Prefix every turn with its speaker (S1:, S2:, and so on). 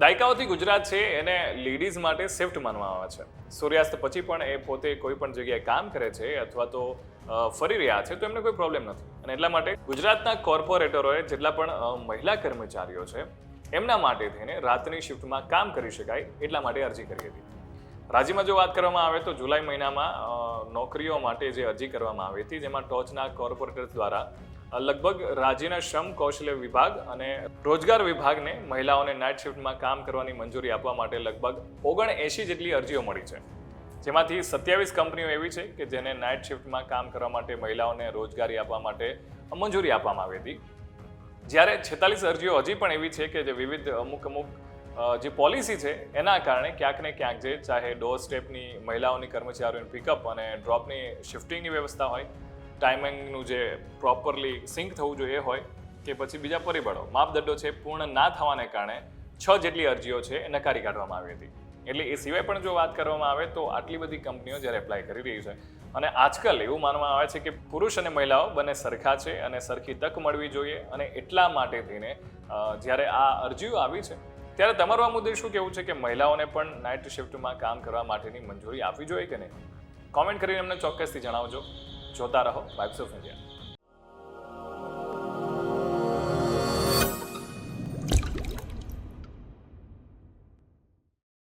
S1: દાયકાઓથી ગુજરાત છે, એને લેડીઝ માટે સેફ્ટ માનવામાં આવે છે. સૂર્યાસ્ત પછી પણ એ પોતે કોઈ પણ જગ્યાએ કામ કરે છે અથવા તો ફરી રહ્યા છે, તો એમને કોઈ પ્રોબ્લેમ નથી. અને એટલા માટે ગુજરાતના કોર્પોરેટરોએ જેટલા પણ મહિલા કર્મચારીઓ છે, એમના માટે થઈને રાતની શિફ્ટમાં કામ કરી શકાય એટલા માટે અરજી કરી હતી. રાજ્યમાં જો વાત કરવામાં આવે તો જુલાઈ મહિનામાં નોકરીઓ માટે જે અરજી કરવામાં આવી હતી, જેમાં ટોચના કોર્પોરેટર દ્વારા લગભગ રાજ્યના શ્રમ કૌશલ્ય વિભાગ અને રોજગાર વિભાગને મહિલાઓને નાઇટ શિફ્ટમાં કામ કરવાની મંજૂરી આપવા માટે લગભગ ઓગણ એંશી જેટલી અરજીઓ મળી છે. જેમાંથી સત્યાવીસ કંપનીઓ એવી છે કે જેને નાઇટ શિફ્ટમાં કામ કરવા માટે મહિલાઓને રોજગારી આપવા માટે મંજૂરી આપવામાં આવી હતી. જ્યારે છેતાલીસ અરજીઓ હજી પણ એવી છે કે જે વિવિધ અમુક અમુક જે પોલિસી છે, એના કારણે ક્યાંક ને ક્યાંક જે ચાહે ડોર સ્ટેપની મહિલાઓની કર્મચારીઓની પિકઅપ અને ડ્રોપની શિફ્ટિંગની વ્યવસ્થા હોય ટાઈમિંગનું જે પ્રોપરલી સિંક થવું જોઈએ હોય કે પછી બીજા પરિબળો માપદંડો છે પૂર્ણ ના થવાને કારણે છ જેટલી અરજીઓ છે એ નકારી કાઢવામાં આવી હતી. એટલે એ સિવાય પણ જો વાત કરવામાં આવે તો આટલી બધી કંપનીઓ જ્યારે એપ્લાય કરી રહી છે અને આજકાલ એવું માનવામાં આવે છે કે પુરુષ અને મહિલાઓ બંને સરખા છે અને સરખી તક મળવી જોઈએ અને એટલા માટે થઈને જ્યારે આ અરજીઓ આવી છે ત્યારે તમારું આ મુદ્દે શું કહેવું છે કે મહિલાઓને પણ નાઇટ શિફ્ટમાં કામ કરવા માટેની મંજૂરી આપવી જોઈએ કે નહીં? કોમેન્ટ કરીને અમને ચોક્કસથી જણાવજો. જોતા રહો વાઇબ્સ ઓફ ઇન્ડિયા